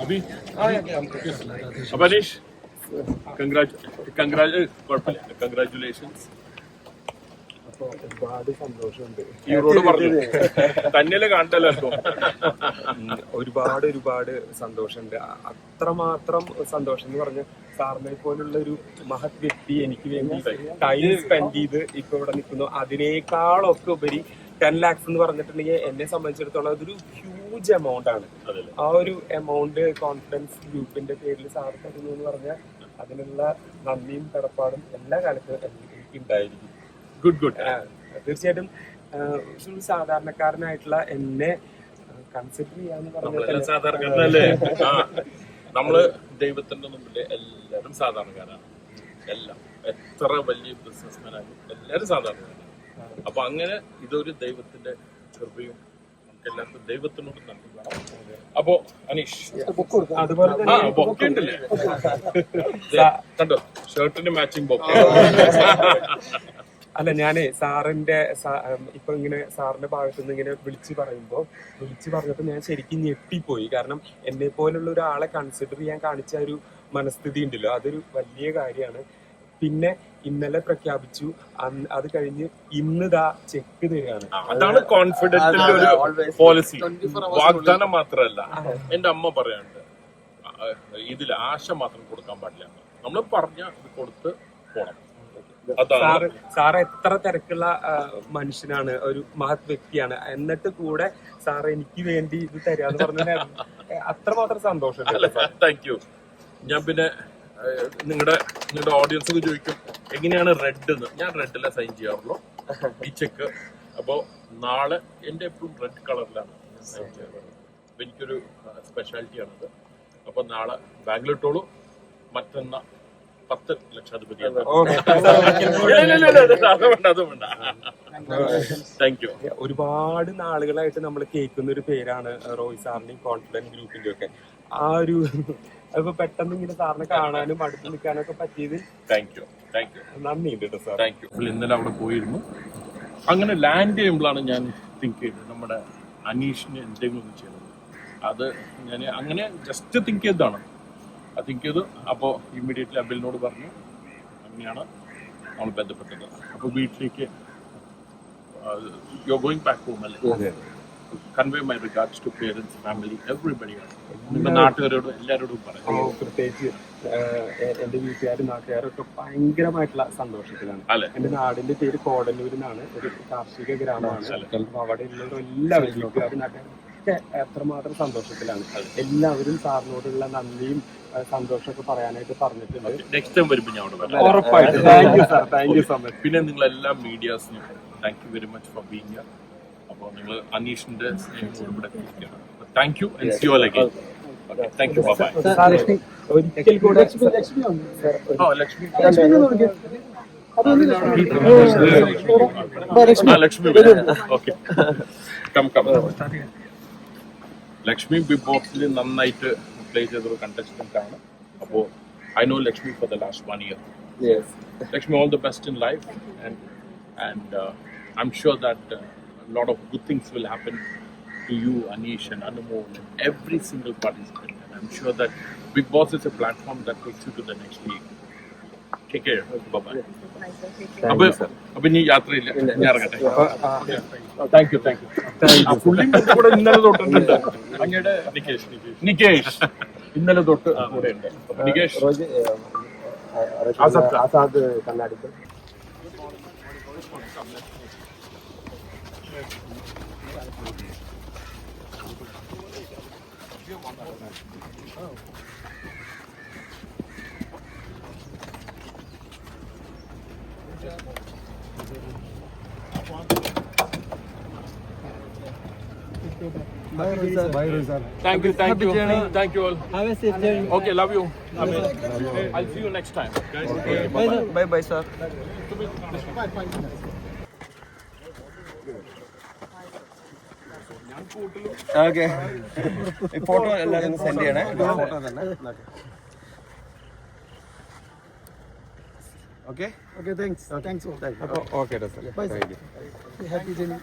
അഭി അപ്പൊ അനീഷ് അപ്പൊ ഒരുപാട് സന്തോഷമുണ്ട് തന്നെയല്ലേ കാണണ്ടല്ലോ ഉം, ഒരുപാട് ഒരുപാട് സന്തോഷമുണ്ട്. അത്രമാത്രം സന്തോഷം. എന്ന് പറഞ്ഞ സാറിനെ പോലുള്ള ഒരു മഹത് വ്യക്തി എനിക്ക് വേണ്ടി ടൈം സ്പെൻഡ് ചെയ്ത് ഇപ്പൊ ഇവിടെ നിൽക്കുന്നു. അതിനേക്കാളൊക്കെ ഉപരി ടെൻ ലാക്സ് എന്ന് പറഞ്ഞിട്ടുണ്ടെങ്കിൽ എന്നെ സംബന്ധിച്ചിടത്തോളം അതൊരു ഹ്യൂജ് എമൗണ്ട് ആണ്. ആ ഒരു എമൗണ്ട് കോൺഫിഡൻസ് ഗ്രൂപ്പിന്റെ പേരിൽ സാർ തരുന്നു എന്ന് പറഞ്ഞാൽ അതിനുള്ള നന്ദിയും കടപ്പാടും എല്ലാ കാലത്തും ഉണ്ടായിരിക്കും. ഗുഡ് ഗുഡ് തീർച്ചയായിട്ടും ഒരു സാധാരണക്കാരനായിട്ടുള്ള എന്നെ കൺസിഡർ ചെയ്യാന്ന് പറഞ്ഞാൽ നമ്മൾ ദൈവത്തിന്റെ മുമ്പിൽ എല്ലാരും സാധാരണക്കാരാണ്. എല്ലാം. എത്ര വലിയ ബിസിനസ്മാനായാലും എല്ലാവരും എല്ലാരും സാധാരണക്കാരാണ് അപ്പൊ അങ്ങനെ ഇതൊരു ദൈവത്തിന്റെ കൃപയും എല്ലാവർക്കും ദൈവത്തിനോട് നന്ദി അപ്പോ അനീഷ്. അതുപോലെ ബൊക്കെ ഉണ്ടല്ലേ? കണ്ടോ? ഷർട്ടിന്റെ മാച്ചിങ് ബൊക്കെ അല്ല ഞാനേ സാറിന്റെ ഇപ്പൊ ഇങ്ങനെ സാറിന്റെ ഭാഗത്ത് നിന്ന് ഇങ്ങനെ വിളിച്ചു പറയുമ്പോ വിളിച്ചു പറഞ്ഞപ്പോൾ ഞാൻ ശരിക്കും ഞെട്ടിപ്പോയി. കാരണം എന്നെ പോലുള്ള ഒരാളെ കൺസിഡർ ചെയ്യാൻ കാണിച്ച ഒരു മനസ്ഥിതി ഉണ്ടല്ലോ. അതൊരു വലിയ കാര്യമാണ്. പിന്നെ ഇന്നലെ പ്രഖ്യാപിച്ചു. അത് കഴിഞ്ഞ് ഇന്ന് ദാ ചെക്ക് തരികയാണ് അതാണ് കോൺഫിഡൻസ് ഒരു പോളിസി വാഗ്ദാനം മാത്രമല്ല എന്റെ അമ്മ പറയാണ്ട് ഇതിൽ ആശ മാത്രം കൊടുക്കാൻ പാടില്ല നമ്മൾ പറഞ്ഞ കൊടുത്ത് പോണം. അതാണ്. സാറ് സാറ് എത്ര തിരക്കുള്ള മനുഷ്യനാണ് ഒരു മഹത് വ്യക്തിയാണ്. എന്നിട്ട് കൂടെ സാർ എനിക്ക് വേണ്ടി ഇത് തരാന്ന് പറഞ്ഞാൽ അത്രമാത്രം സന്തോഷം അല്ല താങ്ക് യു ഞാൻ പിന്നെ നിങ്ങളുടെ നിങ്ങളുടെ ഓഡിയൻസ് ഒക്കെ ചോദിക്കും എങ്ങനെയാണ് റെഡ് എന്ന് ഞാൻ റെഡിലെ സൈൻ ചെയ്യാറുള്ളൂ. ഈ ചെക്ക് അപ്പോ നാളെ എന്റെ എപ്പോഴും റെഡ് കളറിലാണ് സൈൻ ചെയ്യാറുള്ളത്. അപ്പൊ എനിക്കൊരു സ്പെഷ്യാലിറ്റിയാണത് അപ്പൊ നാളെ ബാംഗ്ലൂട്ടോളൂ മറ്റന്നാ പത്ത് ലക്ഷാധിപതി താങ്ക് യു ഒരുപാട് നാളുകളായിട്ട് നമ്മൾ കേൾക്കുന്ന ഒരു പേരാണ് റോയ് സാറിന്റെയും കോൺഫിഡൻസ് ഗ്രൂപ്പിന്റെ ഒക്കെ. ആ ഒരു അതിപ്പോ പെട്ടെന്ന് ഇങ്ങനെ സാറിനെ കാണാനും അടുത്ത് നിൽക്കാനൊക്കെ പറ്റിയത് താങ്ക് യു താങ്ക് യു നന്ദിയുണ്ട് കേട്ടോ സാർ. താങ്ക് യു ഇന്നലെ അവിടെ പോയിരുന്നു. അങ്ങനെ ലാൻഡ് ചെയ്യുമ്പോഴാണ് ഞാൻ തിങ്ക് ചെയ്തത്. നമ്മുടെ അനീഷിന് എന്തെങ്കിലും ഒന്ന് ചെയ്തത് അത് ഞാൻ അങ്ങനെ ജസ്റ്റ് തിങ്ക് ചെയ്തതാണ്. അത് തിങ്ക് ചെയ്തു. അപ്പോൾ ഇമ്മീഡിയറ്റ്ലി അബിലിനോട് പറഞ്ഞു അങ്ങനെയാണ് നമ്മൾ ബന്ധപ്പെട്ടത്. അപ്പോൾ വീട്ടിലേക്ക് യു ഗോയിങ് ബാക്ക് ഹോം അല്ലേ? Convey my regards to parents family everybody നിങ്ങളുടെ നാട്ടുകാരോടും എല്ലാവരോടും പറയാം. പ്രത്യേകിച്ച് എന്റെ വീട്ടുകാരും നാട്ടുകാരൊക്കെ ഭയങ്കരമായിട്ടുള്ള സന്തോഷത്തിലാണ്. എന്റെ നാടിന്റെ പേര് കോടന്നൂർ എന്നാണ് ഒരു കാർഷിക ഗ്രാമമാണ്. അവിടെ ഉള്ളവരും എല്ലാവരും വീട്ടുകാരും നാട്ടുകാരൊക്കെ എത്രമാത്രം സന്തോഷത്തിലാണ്. എല്ലാവരും സാറിനോടുള്ള നന്ദിയും സന്തോഷമൊക്കെ പറയാനായിട്ട് പറഞ്ഞിട്ടുണ്ട്. നെക്സ്റ്റ് ടൈം വരുമ്പോൾ ഞാൻ അവിടെ ഉറപ്പായിട്ടും. Thank you sir thank you so much പിന്നെ നിങ്ങൾ എല്ലാ മീഡിയാസിനും thank you very much for being അപ്പോൾ നിങ്ങൾ അനീഷിന്റെ സ്നേഹത്തോട് ഇവിടെ എത്തിയിരിക്കുകയാണ് thank you and see all again thank you bye ഒരിക്കൽ കൂടെ ഓ ലക്ഷ്മി ആ Lakshmi okay come come Lakshmi big ബോക്സിൽ നന്നായിട്ട് പ്ലേ ചെയ്തൊരു കണ്ടസ്റ്റന്റ് ആണ് അപ്പോൾ I know Lakshmi for the last one year Lakshmi, all the best in life, and and uh, I'm sure that uh, a lot of good things will happen to you, Anish and Anumol, and every single participant. And I'm sure that Big Boss is a platform that takes you to the next league. Take care. Bye bye. അപ്പൊ ഇനി യാത്രയില്ല ഞാൻ ഇറങ്ങട്ടെ thank you thank you പുള്ളി കൂടെ ഇന്നലെ അങ്ങയുടെ നികേഷ് നികേഷ് ഇന്നലെ തൊട്ട് കൂടെ ഉണ്ട് നികേഷ്. ആസാദ് കണ്ണാടിക്ക് Thank you, thank you, thank you all. Have a safe journey. Okay, love you. I'll see you next time, guys. Okay, Bye, sir. Bye, bye, okay photo എല്ലാവരും സെൻഡ് ചെയ്യണേ. ഫോട്ടോ തന്നെ. Okay thanks thanks Thanks. Okay Happy journey.